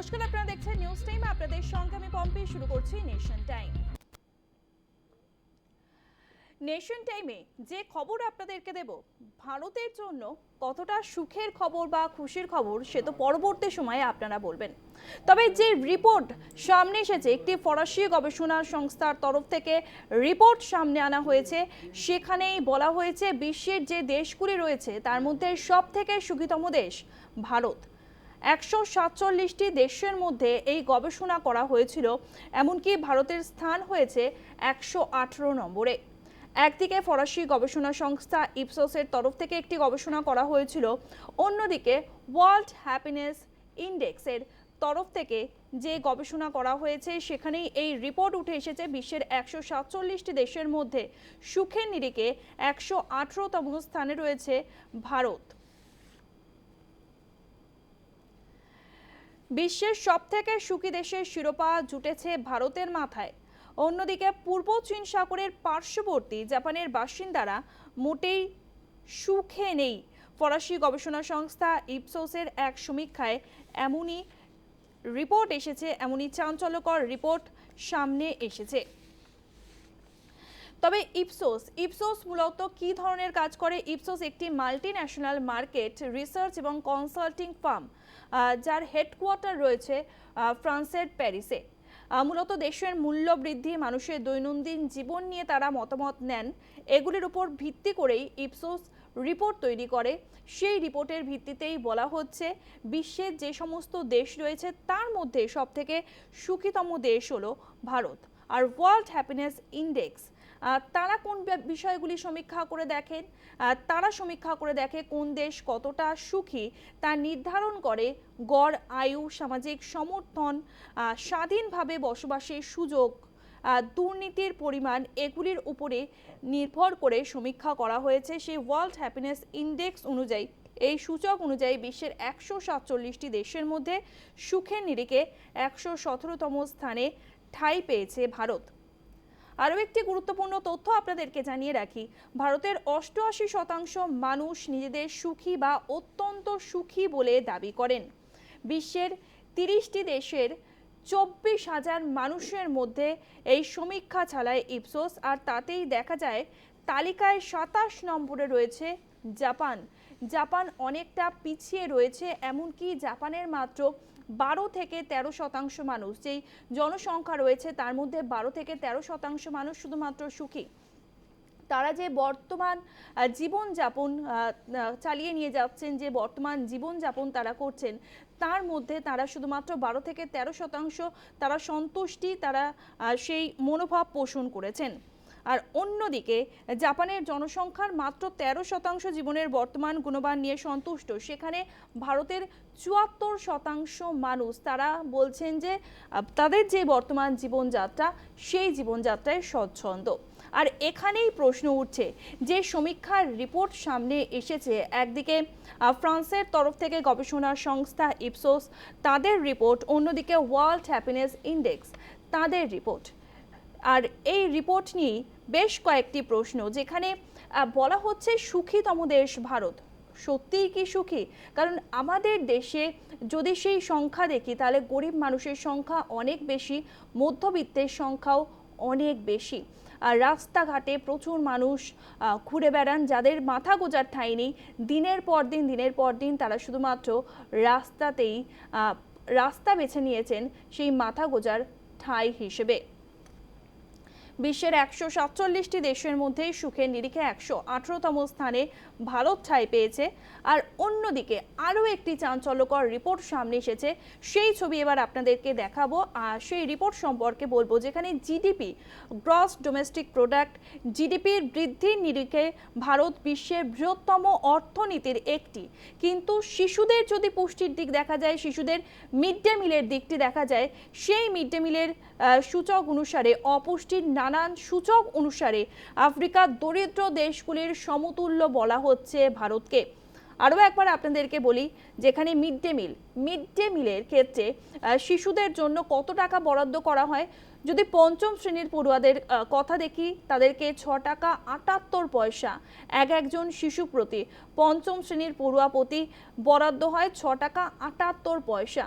নমস্কার, আপনারা দেখছেন নিউজ টাইম আপনাদের সঙ্গে আমি পম্পি, শুরু করছি নেশন টাইম নেশন টাইমে যে খবর আপনাদেরকে দেব, ভারতের জন্য কতটা সুখের খবর বা খুশির খবর সে তো পরবর্তী সময়ে আপনারা বলবেন। তবে যে রিপোর্ট সামনে এসেছে, একটি ফরাসি গবেষণা সংস্থার তরফ থেকে রিপোর্ট সামনে আনা হয়েছে। সেখানেই বলা হয়েছে, বিশ্বের যে দেশগুলি রয়েছে, তার মধ্যে সব থেকে সুখীতম দেশ ভারত। একশো সাতচল্লিশটি দেশের মধ্যে এই গবেষণা করা হয়েছিল, এমনকি ভারতের স্থান হয়েছে একশো আঠেরো নম্বরে। একদিকে ফরাসি গবেষণা সংস্থা ইপসোসের তরফ থেকে একটি গবেষণা করা হয়েছিল, অন্যদিকে ওয়ার্ল্ড হ্যাপিনেস ইন্ডেক্সের তরফ থেকে যে গবেষণা করা হয়েছে, সেখানেই এই রিপোর্ট উঠে এসেছে বিশ্বের একশো সাতচল্লিশটি দেশের মধ্যে। সুখের নিরিখে একশো আঠেরোতম স্থানে রয়েছে ভারত। বিশ্বের সবথেকে সুখী দেশের শিরোপা জুটেছে ভারতের মাথায়। অন্যদিকে পূর্ব চীন সাগরের পার্শ্ববর্তী জাপানের বাসিন্দারা মোটেই সুখে নেই। ফরাসি গবেষণা সংস্থা ইপসোসের এক সমীক্ষায় এমনই রিপোর্ট এসেছে, এমনই চাঞ্চল্যকর রিপোর্ট সামনে এসেছে। তবে ইপসোস ইপসোস মূলত কি ধরনের কাজ করে? ইপসোস একটি মাল্টি ন্যাশনাল মার্কেট রিসার্চ এবং কনসাল্টিং ফার্ম যার হেডকোয়ার্টার রয়েছে ফ্রান্সের প্যারিসে। মূলত দেশের মূল্য বৃদ্ধি, মানুষের দৈনন্দিন জীবন নিয়ে তারা মতামত নেন। এগুলির উপর ভিত্তি করেই ইপসোস রিপোর্ট তৈরি করে। সেই রিপোর্টের ভিত্তিতেই বলা হচ্ছে, বিশ্বের যে সমস্ত দেশ রয়েছে, তার মধ্যে সবথেকে সুখীতম দেশ হলো ভারত। আর ওয়ার্ল্ড হ্যাপিনেস ইন্ডেক্স তারা কোন বিষয়গুলি সমীক্ষা করে দেখেন? তারা সমীক্ষা করে দেখে কোন দেশ কতটা সুখী তা নির্ধারণ করে গড়, আয়ু, সামাজিক সমর্থন স্বাধীনভাবে বসবাসের সুযোগ দুর্নীতির পরিমাণ এগুলির উপরে নির্ভর করে সমীক্ষা করা হয়েছে। সেই ওয়ার্ল্ড হ্যাপিনেস ইন্ডেক্স অনুযায়ী, এই সূচক অনুযায়ী বিশ্বের একশো সাতচল্লিশটি দেশের মধ্যে সুখের নিরিখে একশো সতেরোতম স্থানে ঠাঁই পেয়েছে ভারত। আরও একটি গুরুত্বপূর্ণ তথ্য আপনাদেরকে জানিয়ে রাখি। ভারতের অষ্টআশি শতাংশ মানুষ নিজেদের সুখী বা অত্যন্ত সুখী বলে দাবি করেন। বিশ্বের তিরিশটি দেশের চব্বিশ হাজার মানুষের মধ্যে এই সমীক্ষা চালায় ইপসোস, আর তাতেই দেখা যায় তালিকায় সাতাশ নম্বরে রয়েছে জাপান। জাপান অনেকটা পিছিয়ে রয়েছে, এমনকি জাপানের মাত্র বারো থেকে তেরো শতাংশ মানুষ, যেই জনসংখ্যা রয়েছে তার মধ্যে বারো থেকে তেরো শতাংশ মানুষ শুধুমাত্র সুখী। তারা যে বর্তমান জীবনযাপন চালিয়ে নিয়ে যাচ্ছেন, যে বর্তমান জীবনযাপন তারা করছেন, তার মধ্যে তারা শুধুমাত্র বারো থেকে তেরো শতাংশ তারা সন্তুষ্টি, তারা সেই মনোভাব পোষণ করেছেন। আর অন্যদিকে, জাপানের জনসংখ্যার মাত্র তেরো শতাংশ জীবনের বর্তমান গুণমান নিয়ে সন্তুষ্ট। সেখানে ভারতের চুয়াত্তর শতাংশ মানুষ, তারা বলছেন যে তাদের যে বর্তমান জীবনযাত্রা, সেই জীবনযাত্রায় স্বচ্ছন্দ। আর এখানেই প্রশ্ন উঠছে, যে সমীক্ষার রিপোর্ট সামনে এসেছে, একদিকে ফ্রান্সের তরফ থেকে গবেষণা সংস্থা ইপসোস, তাদের রিপোর্ট, অন্যদিকে ওয়ার্ল্ড হ্যাপিনেস ইন্ডেক্স, তাদের রিপোর্ট। আর এই রিপোর্ট নিয়ে বেশ কয়েকটি প্রশ্ন, যেখানে বলা হচ্ছে সুখীতম দেশ ভারত। সত্যিই কি সুখী? কারণ আমাদের দেশে যদি সেই সংখ্যা দেখি, তাহলে গরিব মানুষের সংখ্যা অনেক বেশি, মধ্যবিত্তের সংখ্যাও অনেক বেশি। আর রাস্তাঘাটে প্রচুর মানুষ ঘুরে বেড়ান, যাদের মাথা গোজার ঠাঁই নেই, দিনের পর দিন, দিনের পর দিন তারা শুধুমাত্র রাস্তাতেই রাস্তা বেছে নিয়েছেন সেই মাথা গোজার ঠাঁই হিসেবে। বিশ্বের একশো সাতচল্লিশটি দেশের মধ্যে সুখের নিরিখে একশো আঠেরোতম স্থানে ভারত ঠাঁই পেয়েছে। আর অন্যদিকে আরও একটি চাঞ্চল্যকর রিপোর্ট সামনে এসেছে, সেই ছবি এবার আপনাদেরকে দেখাবো। আর সেই রিপোর্ট সম্পর্কে বলব, যেখানে জিডিপি, গ্রস ডোমেস্টিক প্রোডাক্ট, জিডিপির বৃদ্ধির নিরিখে ভারত বিশ্বের বৃহত্তম অর্থনীতির একটি। কিন্তু শিশুদের যদি পুষ্টির দিক দেখা যায়, শিশুদের মিড ডে মিলের দিকটি দেখা যায়, সেই মিড ডে মিলের সূচক অনুসারে অপুষ্টির নানান সূচক অনুসারে আফ্রিকার দরিদ্র দেশগুলির সমতুল্য বলা হচ্ছে ভারতকে। আরও একবার আপনাদেরকে বলি, যেখানে mid day meal mid day মিলের ক্ষেত্রে শিশুদের জন্য কত টাকা বরাদ্দ করা হয় যদি পঞ্চম শ্রেণির পড়ুয়াদের কথা দেখি, তাদেরকে ছ টাকা আটাত্তর পয়সা, এক একজন শিশু প্রতি। পঞ্চম শ্রেণির পড়ুয়া প্রতি বরাদ্দ হয় ছ টাকা আটাত্তর পয়সা।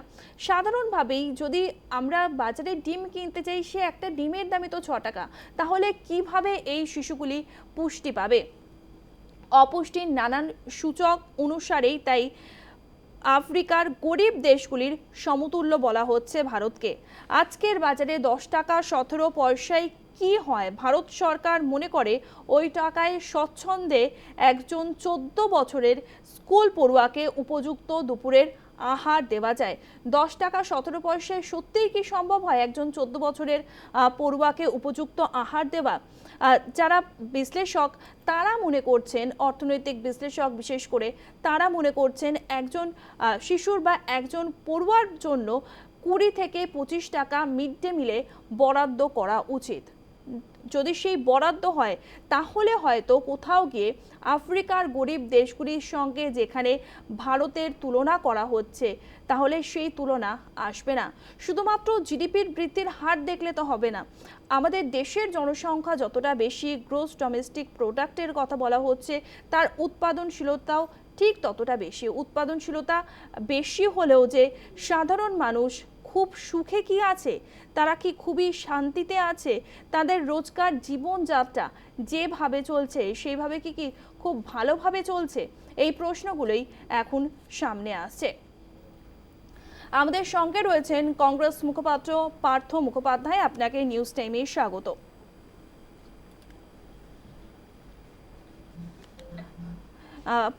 সাধারণভাবেই যদি আমরা বাজারে ডিম কিনতে চাই সে একটা ডিমের দামই তো ছ টাকা। তাহলে কীভাবে এই শিশুগুলি পুষ্টি পাবে? অপুষ্টির নানান সূচক অনুসারেই তাই আফ্রিকার গরিব দেশগুলির সমতুল্য বলা হচ্ছে ভারতকে। আজকের বাজারে দশ টাকা সতেরো পয়সায় কি হয়? ভারত সরকার মনে করে ওই টাকায় স্বচ্ছন্দে একজন চোদ্দ বছরের স্কুল পড়ুয়াকে উপযুক্ত দুপুরের আহার দেওয়া যায়। দশ টাকা সতেরো পয়সায় সত্যিই কি সম্ভব হয় একজন চোদ্দ বছরের পড়ুয়াকে উপযুক্ত আহার দেওয়া? যারা বিশ্লেষক, তারা মনে করছেন, অর্থনৈতিক বিশ্লেষক বিশেষ করে, তারা মনে করছেন একজন শিশুর বা একজন পড়ুয়ার জন্য কুড়ি থেকে পঁচিশ টাকা মিড ডে মিলে বরাদ্দ করা উচিত। যদি সেই বরাদ্দ হয়, তাহলে হয়তো কোথাও গিয়ে আফ্রিকার গরিব দেশগুলির সঙ্গে যেখানে ভারতের তুলনা করা হচ্ছে তাহলে সেই তুলনা আসবে না। শুধুমাত্র জিডিপির বৃদ্ধির হার দেখলে তো হবে না। আমাদের দেশের জনসংখ্যা যতটা বেশি গ্রোস ডোমেস্টিক প্রোডাক্টের কথা বলা হচ্ছে, তার উৎপাদনশীলতাও ঠিক ততটা বেশি। উৎপাদনশীলতা বেশি হলেও যে সাধারণ মানুষ খুব সুখে কি আছে, তারা কি খুবই শান্তিতে আছে, তাদের রোজকার জীবনযাত্রা যেভাবে চলছে, সেইভাবে কি কি খুব ভালোভাবে চলছে, এই প্রশ্নগুলোই এখন সামনে আসছে। আমাদের সঙ্গে রয়েছেন কংগ্রেস মুখপাত্র পার্থ মুখোপাধ্যায়। আপনাকে নিউজ টাইমে স্বাগত।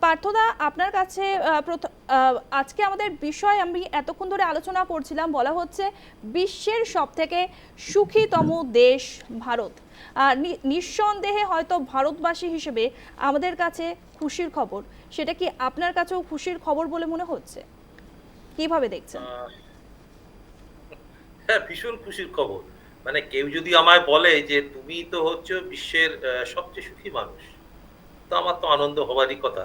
পার্থদা, আপনার কাছে আজকে আমাদের বিষয় আমি এতক্ষণ ধরে আলোচনা করছিলাম, বলা হচ্ছে বিশ্বের সব থেকে সুখীতম দেশ ভারত। নিঃসন্দেহে হয়তো ভারতবাসী হিসেবে আমাদের কাছে খুশির খবর। সেটা কি আপনার কাছেও খুশির খবর বলে মনে হচ্ছে? কীভাবে দেখছেন? হ্যাঁ ভীষণ খুশির খবর। মানে কেউ যদি আমায় বলে যে, তুমি তো হচ্ছে বিশ্বের সবচেয়ে সুখী মানুষ, তো আমার তো আনন্দ হওয়ারই কথা।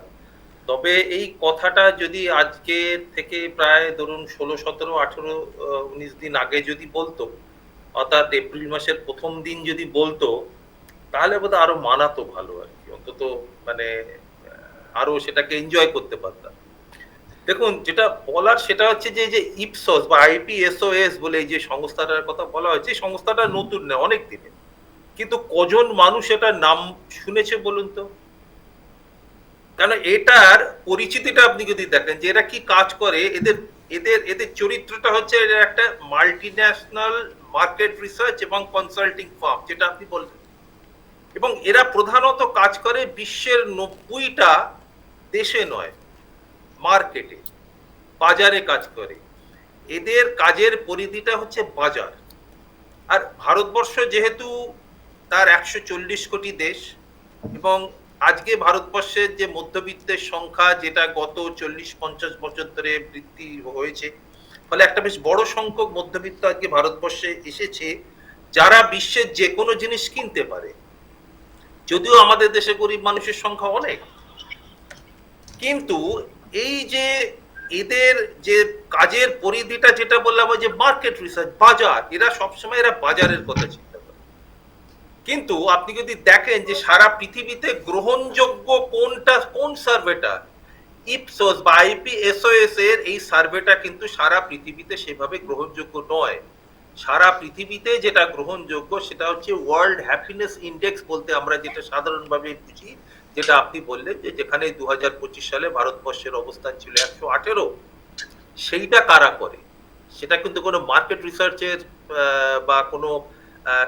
তবে এই কথাটা যদি আজকে থেকে প্রায় ধরুন ষোলো, সতেরো, আঠেরো উনিশ দিন আগে যদি বলতো, অর্থাৎ এপ্রিল মাসের প্রথম দিন যদি বলতো, তাহলে বোধহয় আরও মানাতো ভালো আর কি। অন্তত মানে আরও সেটাকে এনজয় করতে পারতাম। দেখুন, যেটা বলার সেটা হচ্ছে যে যে ইপসস বা আইপিএসওএস বলে এই যে সংস্থাটার কথা বলা হয়েছে সংস্থাটা নতুন না, অনেক দিনের। কিন্তু কজন মানুষ এটার নাম শুনেছে বলুন তো? কারণ এটার পরিচিতিটা আপনি যদি দেখেন, যে এরা কি কাজ করে, এদের এদের এদের চরিত্রটা হচ্ছে এরা একটা মাল্টি ন্যাশনাল মার্কেট রিসার্চ এবং কনসাল্টিং ফার্ম যেটা আপনি বললেন। এবং এরা প্রধানত কাজ করে বিশ্বের নব্বইটা দেশে নয় মার্কেটে বাজারে কাজ করে। এদের কাজের পরিধিটা হচ্ছে বাজার। আর ভারতবর্ষ যেহেতু তার একশো চল্লিশ কোটি দেশ এবং আজকে ভারতবর্ষের যে মধ্যবিত্তের সংখ্যা, যেটা গত চল্লিশ পঞ্চাশ বছর ধরে বৃদ্ধি হয়েছে, ফলে একটা বেশ বড় সংখ্যক মধ্যবিত্ত আজকে ভারতবর্ষে এসেছে, যারা বিশ্বের যে কোনো জিনিস কিনতে পারে। যদিও আমাদের দেশে গরিব মানুষের সংখ্যা অনেক, কিন্তু এই যে এদের যে কাজের পরিধিটা যেটা বললাম যে মার্কেট রিসার্চ বাজার, এরা সবসময় এরা বাজারের কথা চিন্তা করে। কিন্তু আপনি যদি দেখেন যে সারা পৃথিবীতে গ্রহণযোগ্য কোনটা, কোন সার্ভেটা ইপসোস বা আইপিএসওএস এর এই সার্ভেটা কিন্তু সারা পৃথিবীতে সেভাবে গ্রহণযোগ্য নয়। সারা পৃথিবীতে যেটা গ্রহণযোগ্য সেটা হচ্ছে ওয়ার্ল্ড হ্যাপিনেস ইন্ডেক্স বলতে আমরা যেটা সাধারণভাবে বুঝি যেটা আপনি বললেন যে যেখানে দু সালে ভারতবর্ষের অবস্থান ছিল একশো আঠেরো, সেইটা কারা করে? সেটা কিন্তু কোনো মার্কেট রিসার্চের বা কোনো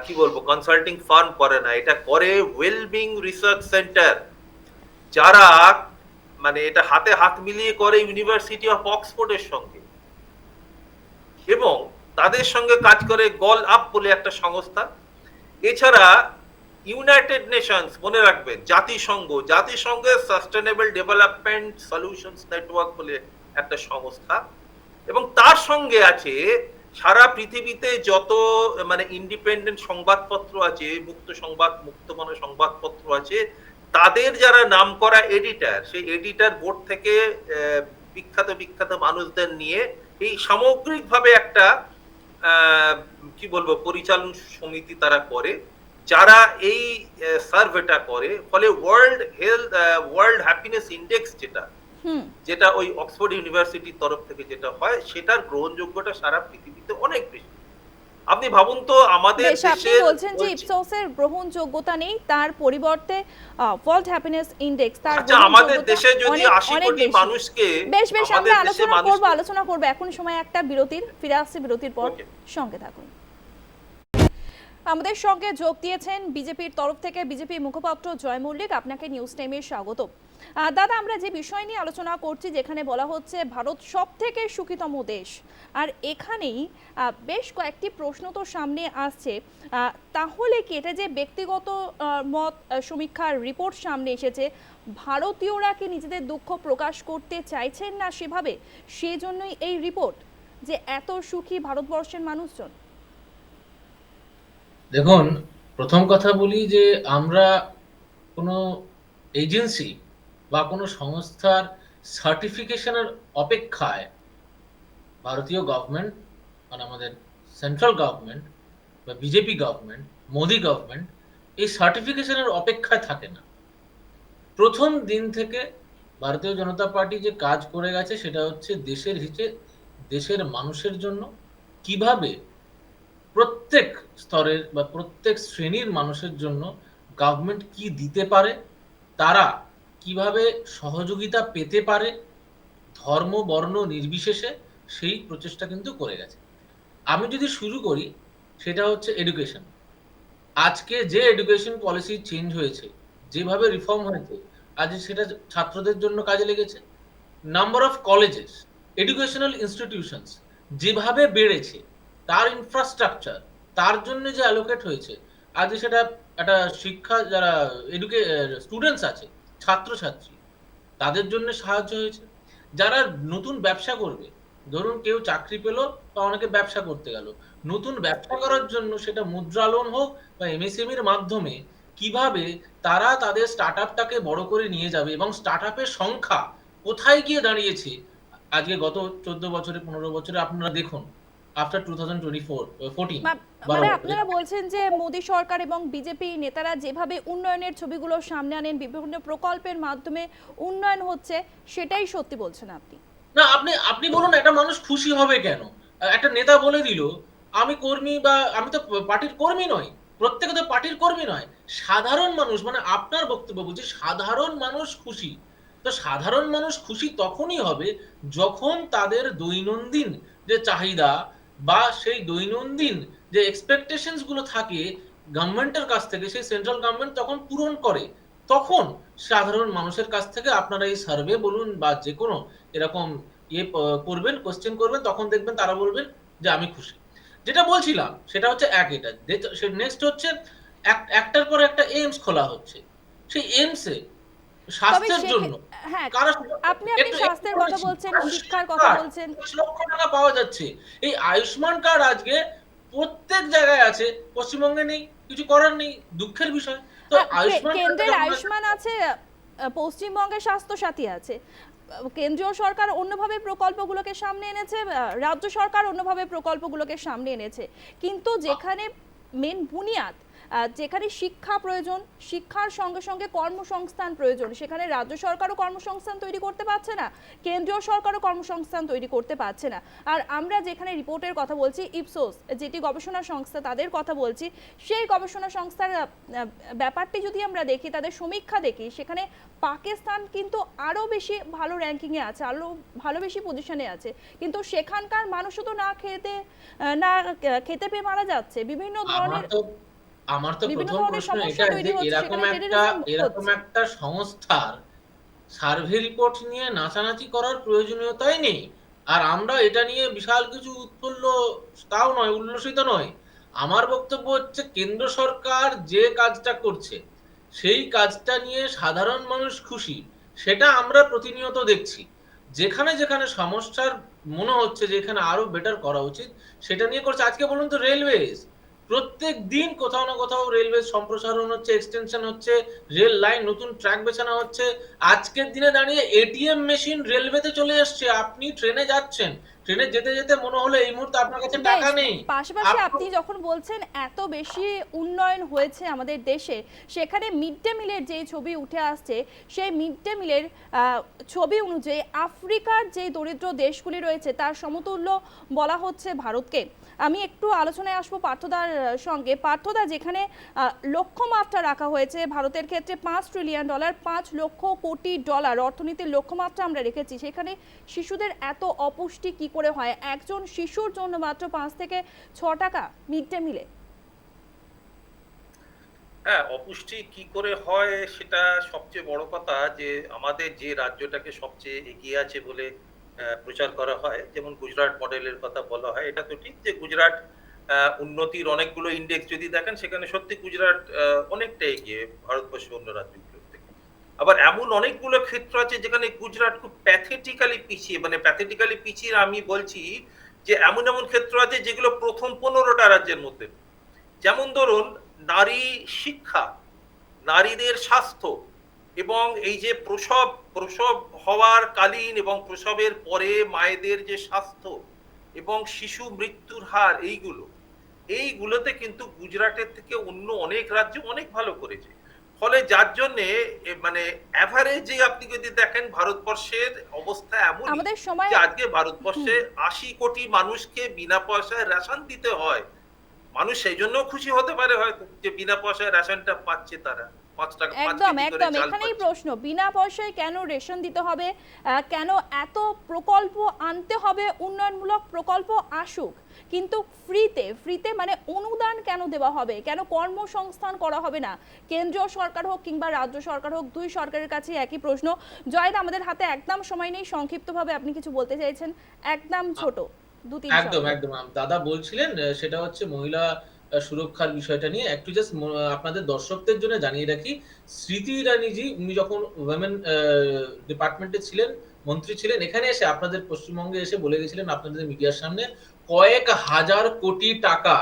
কি বলব কনসাল্টিং ফার্ম করে না। এটা করে ওয়েলবিং রিসার্চ সেন্টার যারা মানে এটা হাতে হাত মিলিয়ে করে ইউনিভার্সিটি অফ অক্সফোর্ডের সঙ্গে। এবং তাদের সঙ্গে কাজ করে গল আপ বলে একটা সংস্থা। এছাড়া ইউনাইটেড নেশনস মনে রাখবেন, জাতিসংঘ জাতিসংঘের সাস্টেনেবল ডেভেলপমেন্ট সলিউশনস নেটওয়ার্ক বলে একটা সংস্থা এবং তার সঙ্গে আছে সারা পৃথিবীতে যত মানে ইন্ডিপেন্ডেন্ট সংবাদপত্র আছে, মুক্ত সংবাদ মুক্ত মানে সংবাদপত্র আছে, তাদের যারা নাম করা এডিটার সেই এডিটার বোর্ড থেকে বিখ্যাত বিখ্যাত মানুষদের নিয়ে এই সামগ্রিকভাবে একটা কি বলব, পরিচালন সমিতি তারা করে। যারা এই সার্ভেটা করে ফলে world health world happiness index যেটা যেটা ওই অক্সফোর্ড ইউনিভার্সিটির তরফ থেকে যেটা হয় সেটার গ্রহণযোগ্যতা সারা পৃথিবীতে অনেক বেশি। আপনি ভাবুন তো আমাদের আপনি বলছেন যে ইপসোসের গ্রহণযোগ্যতা নেই তার পরিবর্তে ওয়ার্ল্ড হ্যাপিনেস ইন্ডেক্স তার আচ্ছা আমাদের দেশে যদি অনেক- আশি অনেক কোটি মানুষকে বেশ বেশ আমরা আলোচনা করব আলোচনা করব। এখন সময় একটা বিরতির ফিরে আসছে বিরতির পর। সঙ্গে থাকুন। আমাদের সঙ্গে যোগ দিয়েছেন বিজেপির তরফ থেকে বিজেপি মুখপাত্র জয় মল্লিক। আপনাকে নিউজ টাইমে স্বাগত দাদা, আমরা যে বিষয় নিয়ে আলোচনা করছি, যেখানে বলা হচ্ছে ভারত সব থেকে সুখীতম দেশ, আর এখানেই বেশ কয়েকটি প্রশ্ন তো সামনে আসছে। তাহলে কি এটা যে ব্যক্তিগত মত সমীক্ষার রিপোর্ট সামনে এসেছে, ভারতীয়রা কি নিজেদের দুঃখ প্রকাশ করতে চাইছেন না সেভাবে? সেজন্যই এই রিপোর্ট যে এত সুখী ভারতবর্ষের মানুষজন। দেখুন, প্রথম কথা বলি যে আমরা কোনো এজেন্সি বা কোনো সংস্থার সার্টিফিকেশনের অপেক্ষায় ভারতীয় গভর্নমেন্ট মানে আমাদের সেন্ট্রাল গভর্নমেন্ট বা বিজেপি গভর্নমেন্ট, মোদি গভর্নমেন্ট, এই সার্টিফিকেশনের অপেক্ষায় থাকে না। প্রথম দিন থেকে ভারতীয় জনতা পার্টি যে কাজ করে গেছে সেটা হচ্ছে দেশের হিতে, দেশের মানুষের জন্য কীভাবে প্রত্যেক স্তরের বা প্রত্যেক শ্রেণির মানুষের জন্য গভর্নমেন্ট কি দিতে পারে, তারা কীভাবে সহযোগিতা পেতে পারে, ধর্ম, বর্ণ নির্বিশেষে সেই প্রচেষ্টা কিন্তু করে গেছে। আমি যদি শুরু করি, সেটা হচ্ছে এডুকেশন আজকে যে এডুকেশন পলিসি চেঞ্জ হয়েছে, যেভাবে রিফর্ম হয়েছে, আজ সেটা ছাত্রদের জন্য কাজে লেগেছে। Number of colleges educational institutions যেভাবে বেড়েছে তার ইনফ্রাস্ট্রাকচার তার জন্য যে অ্যালোকেট হয়েছে আজ সেটা একটা শিক্ষা যারা এডুকে স্টুডেন্টস আছে, ছাত্রছাত্রী, তাদের জন্য সাহায্য হয়েছে। যারা নতুন ব্যবসা করবে, ধরুন কেউ চাকরি পেল বা অনেকে ব্যবসা করতে গেল, নতুন ব্যবসা করার জন্য সেটা মুদ্রা লোন হোক বা এমএসএমইর মাধ্যমে কীভাবে তারা তাদের স্টার্ট আপটাকে বড় করে নিয়ে যাবে এবং স্টার্ট আপের সংখ্যা কোথায় গিয়ে দাঁড়িয়েছে? আজকে গত চোদ্দ বছরে, পনেরো বছরে আপনারা দেখুন। আফটার ফোরটিন মা- মানে আপনারা বলছেন যে মোদী সরকার এবং বিজেপি নেতারা যেভাবে উন্নয়নের ছবিগুলো সামনে আনেন বিভিন্ন প্রকল্পের মাধ্যমে উন্নয়ন হচ্ছে সেটাই সত্যি বলছেন আপনি। না আপনি আপনি বলুন একটা মানুষ খুশি হবে কেন? একটা নেতা বলে দিল আমি কর্মী বা আমি তো পার্টির কর্মী নই প্রত্যেকে তো পার্টির কর্মী নয় সাধারণ মানুষ মানে আপনার বক্তব্য বলছি সাধারণ মানুষ খুশি। তো সাধারণ মানুষ খুশি তখনই হবে যখন তাদের দৈনন্দিন যে চাহিদা বা সেই দৈনন্দিন যে এক্সপেকটেশনসগুলো থাকে গভর্নমেন্টের কাছ থেকে, সেই সেন্ট্রাল গভর্নমেন্ট তখন পূরণ করে, তখন সাধারণ মানুষের কাছ থেকে আপনারা এই সার্ভে বলুন বা যে কোনো এরকম ইয়ে করবেন কোশ্চেন করবেন, তখন দেখবেন তারা বলবেন যে আমি খুশি। যেটা বলছিলাম, সেটা হচ্ছে এক এটা। নেক্সট হচ্ছে, এক- একটার পর একটা এইমস খোলা হচ্ছে। সেই এইমসে স্বাস্থ্যের জন্য। হ্যাঁ আপনি আপনি স্বাস্থ্যের কথা বলছেন শিক্ষার কথা বলছেন। লক্ষ টাকা পাওয়া যাচ্ছে। এই আয়ুষ্মান কার্ড আজকে প্রত্যেক জায়গায় আছে পশ্চিমবঙ্গে নেই কিছু করার নেই দুঃখের বিষয়। তো হ্যাঁ, আয়ুষ্মান কেন্দ্রের আয়ুষ্মান আছে পশ্চিমবঙ্গের স্বাস্থ্য সাথী আছে কেন্দ্রীয় সরকার অন্যভাবে প্রকল্পগুলোকে সামনে এনেছে রাজ্য সরকার অন্যভাবে প্রকল্পগুলোকে সামনে এনেছে। কিন্তু যেখানে মেন বুনিয়াদ যেখানে শিক্ষা প্রয়োজন শিক্ষার সঙ্গে সঙ্গে কর্মসংস্থান প্রয়োজন। সেখানে রাজ্য সরকারও কর্মসংস্থান তৈরি করতে পারছে না কেন্দ্রীয় সরকারও কর্মসংস্থান তৈরি করতে পারছে না। আর আমরা যেখানে রিপোর্টের কথা বলছি ইপসোস যেটি গবেষণা সংস্থা তাদের কথা বলছি সেই গবেষণা সংস্থার ব্যাপারটি যদি আমরা দেখি তাদের সমীক্ষা দেখি সেখানে পাকিস্তান কিন্তু আরও বেশি ভালো র্যাঙ্কিংয়ে আছে আরও ভালো বেশি পজিশনে আছে। কিন্তু সেখানকার মানুষও তো না খেতে না খেতে পেয়ে মারা যাচ্ছে। বিভিন্ন ধরনের আমার তো প্রথম প্রশ্ন এটা যে এরকম একটা এরকম একটা সংস্থার সার্ভে রিপোর্ট নিয়ে নাচানাচি করার প্রয়োজনীয়তাই নেই। আর আমরা এটা নিয়ে বিশাল কিছু উৎফুল্ল তাও নয় উল্লসিত নয়। আমার বক্তব্য হচ্ছে কেন্দ্র সরকার যে কাজটা করছে সেই কাজটা নিয়ে সাধারণ মানুষ খুশি সেটা আমরা প্রতিনিয়ত দেখছি। যেখানে যেখানে সমস্যার মনে হচ্ছে যেখানে আরও বেটার করা উচিত সেটা নিয়ে করছে। আজকে বলুন তো রেলওয়েজ প্রত্যেক দিন কোথাও না কোথাও রেলওয়ে সম্প্রসারণ হচ্ছে এক্সটেনশন হচ্ছে রেল লাইন নতুন ট্র্যাক বেছানো হচ্ছে। আজকের দিনে দাঁড়িয়ে এটিএম মেশিন রেলওয়েতে চলে আসছে আপনি ট্রেনে যাচ্ছেন। ট্রেনে যেতে যেতে মনে হলো এই মুহূর্তে আপনার কাছে টাকা নেই। পাশাপাশি আপনি- যখন বলছেন এত বেশি উন্নয়ন হয়েছে আমাদের দেশে সেখানে মিড ডে মিলের যে ছবি উঠে আসছে সেই মিড ডে মিলের ছবি অনুযায়ী আফ্রিকার যে দরিদ্র দেশগুলি রয়েছে তার সমতুল্য বলা হচ্ছে ভারতকে। আমি একটু আলোচনায় আসব পার্থদার সঙ্গে। পার্থদা, যেখানে লক্ষ্যমাত্রা রাখা হয়েছে ভারতের ক্ষেত্রে পাঁচ ট্রিলিয়ন ডলার পাঁচ লক্ষ কোটি ডলার অর্থনীতির লক্ষ্যমাত্রা আমরা রেখেছি। সেখানে শিশুদের এত অপুষ্টি কি করে হয়? একজন শিশুর জন্য মাত্র পাঁচ থেকে ছ টাকা মিড ডে মিলে। হ্যাঁ অপুষ্টি কি করে হয় সেটা সবচেয়ে বড় কথা যে আমাদের যে রাজ্যটাকে সবচেয়ে এগিয়ে আছে বলে প্রচার করা হয়। যেমন গুজরাট মডেলের কথা বলা হয়। এটা তো ঠিক যে গুজরাট উন্নতির অনেকগুলো ইন্ডেক্স যদি দেখেন সেখানে সত্যি গুজরাট আহ, অনেকটা এগিয়ে ভারতবর্ষের অন্য রাজ্যগুলোর আবার এমন অনেকগুলো ক্ষেত্র আছে যেখানে গুজরাট খুব প্যাথেটিক্যালি পিছিয়ে মানে প্যাথেটিক্যালি পিছিয়ে আমি বলছি যে এমন এমন ক্ষেত্র আছে যেগুলো প্রথম পনেরোটা রাজ্যের মধ্যে। যেমন ধরুন নারী শিক্ষা নারীদের স্বাস্থ্য এবং এই যে প্রসব প্রসব হওয়ার কালীন এবং প্রসবের পরে মায়েদের যে স্বাস্থ্য এবং শিশু মৃত্যুর হার এইগুলো এইগুলোতে কিন্তু গুজরাটের থেকে অন্য অনেক রাজ্য অনেক ভালো করেছে। ফলে যার জন্যে মানে অ্যাভারেজে আপনি যদি দেখেন ভারতবর্ষের অবস্থা এমন আমাদের সময় আজকে ভারতবর্ষে আশি কোটি মানুষকে বিনা পয়সায় রেশন দিতে হয়। মানুষ সেই জন্য খুশি হতে পারে হয়তো যে বিনা পয়সায় রেশনটা পাচ্ছে তারা। টাকা একদম একদম। এখানেই প্রশ্ন বিনা পয়সায় কেন রেশন দিতে হবে? কেন এত প্রকল্প আনতে হবে? উন্নয়নমূলক প্রকল্প আসুক কিন্তু ফ্রিতে ফ্রিতে মানে অনুদান কেন দেওয়া হবে? কেন কর্মসংস্থান করা হবে না? কেন্দ্রীয় সরকার হোক কিংবা রাজ্য সরকার হোক দুই সরকারের কাছে একই প্রশ্ন। জয়দা আমাদের হাতে একদম সময় নেই। সংক্ষিপ্তভাবে আপনি কিছু বলতে চাইছেন? একদম ছোট দু তিন একদম। একদম দাদা বলছিলেন সেটা হচ্ছে মহিলা সুরক্ষার বিষয়টা নিয়ে একটু জাস্ট আপনাদের দর্শকদের জন্য জানিয়ে রাখি। স্মৃতি ইরানিজি উনি যখন ওয়েমেন ডিপার্টমেন্টে ছিলেন, মন্ত্রী ছিলেন, এখানে এসে আপনাদের পশ্চিমবঙ্গে এসে বলে গেছিলেন আপনাদের মিডিয়ার সামনে, কয়েক হাজার কোটি টাকা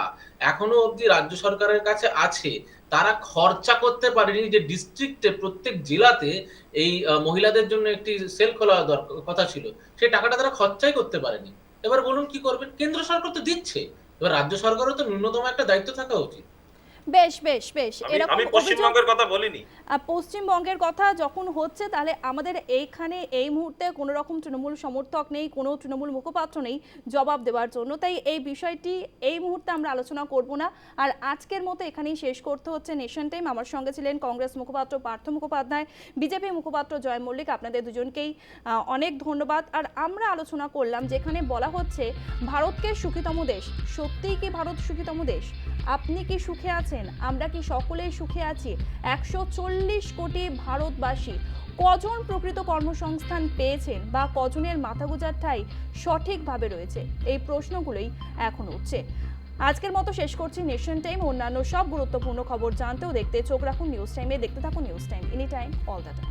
এখনও অবধি রাজ্য সরকারের কাছে আছে। তারা খরচা করতে পারেনি যে ডিস্ট্রিক্টে প্রত্যেক জেলাতে এই মহিলাদের জন্য একটি সেল খোলা কথা ছিল। সেই টাকাটা তারা খরচাই করতে পারেনি। এবার বলুন কি করবেন? কেন্দ্র সরকার তো দিচ্ছে। এবার রাজ্য সরকারও তো ন্যূনতম একটা দায়িত্ব থাকা উচিত। বেশ বেশ বেশ। এরকম আমি পশ্চিমবঙ্গের কথা বলিনি। পশ্চিমবঙ্গের কথা যখন হচ্ছে তাহলে আমাদের এইখানে এই মুহূর্তে কোনো রকম তৃণমূল সমর্থক নেই কোনো তৃণমূল মুখপাত্র নেই জবাব দেওয়ার জন্য। তাই এই বিষয়টি এই মুহূর্তে আমরা আলোচনা করব না। আর আজকের মতো এখানেই শেষ করতে হচ্ছে নেশন টাইম আমার সঙ্গে ছিলেন কংগ্রেস মুখপাত্র পার্থ মুখোপাধ্যায় বিজেপি মুখপাত্র জয় মল্লিক। আপনাদের দুজনকেই অনেক ধন্যবাদ। আর আমরা আলোচনা করলাম যেখানে বলা হচ্ছে ভারতকে সুখীতম দেশ। সত্যিই কি ভারত সুখীতম দেশ? আপনি কি সুখে আছেন? আমরা কি সকলেই সুখে আছি? একশো চল্লিশ কোটি ভারতবাসী কজন প্রকৃত কর্মসংস্থান পেয়েছেন বা কজনের মাথা গোজার ঠাই সঠিকভাবে রয়েছে? এই প্রশ্নগুলোই এখন উঠছে। আজকের মতো শেষ করছি নেশন টাইম অন্যান্য সব গুরুত্বপূর্ণ খবর জানতেও দেখতে চোখ রাখুন নিউজ টাইমে দেখতে থাকুন news time any time all the time